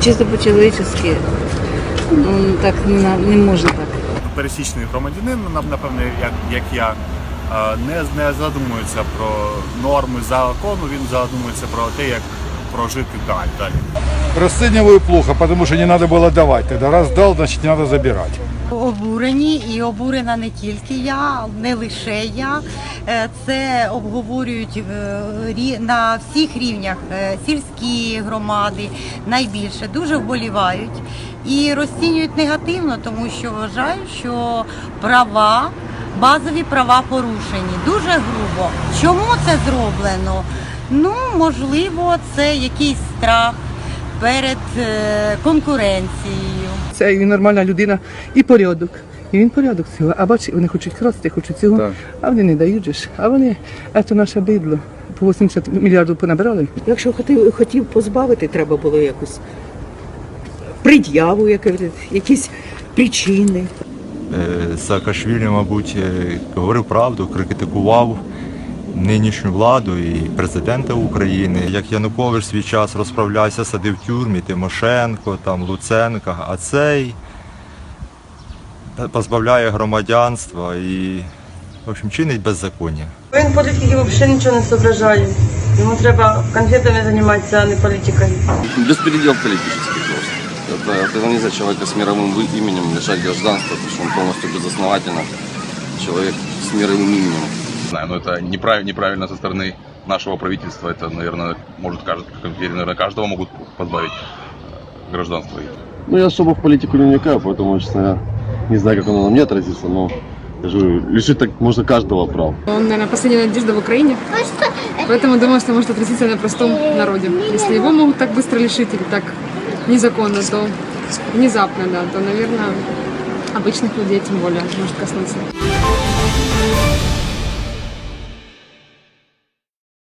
Чисто по-чоловічески, ну так не, можна так. пересічний громадянин, нап- напевне, як, як я, не, не задумується про норми закону, він задумується про те, як прожити далі. далі. Расцениваю плохо, потому что не надо было давать. Тогда раз дал, значит не надо забирать. Обурені і обурена не тільки я, не лише я. Е, Це обговорюють е, на всіх рівнях е, сільські громади найбільше дуже вболівають і розцінюють негативно, тому що вважають, що права, базові права порушені дуже грубо. Чому це зроблено? Ну можливо, це якийсь страх перед е, конкуренцією. Це він нормальна людина і порядок. І він порядок цього. А бач, вони хочуть красти, хочуть цього, а вони не дають же ж. А вони, це наше бидло. По 80 мільярдів понабирали. Якщо хотів, хотів позбавити, треба було якусь пред'яву, якісь причини. Е, Саакашвілі, мабуть, е, говорив правду, критикував нинішню владу і президента України. Як Янукович свій час розправлявся, садив в тюрмі Тимошенко, там Луценка, а цей позбавляє громадянства і в общем, чинить беззаконня. Він політики взагалі нічого не соображає. Йому треба конфетами займатися, а не політикою. Беспредел политический просто. Это, это нельзя человека с мировым вы- именем лишать гражданства, потому что он полностью безосновательно человек с мировым именем. Знаю, но это неправильно, неправильно со стороны нашего правительства. Это, наверное, может, каждый, наверное, каждого могут позбавить э, гражданства. Ну, я особо в политику не вникаю, поэтому, честно говоря, не знаю, как оно на мне отразится, но скажу, лишить так можно каждого прав. Он, наверное, последняя надежда в Украине. Поэтому думаю, что может отразиться на простом народе. Если его могут так быстро лишить или так незаконно, то внезапно, да, то, наверное, обычных людей тем более может коснуться.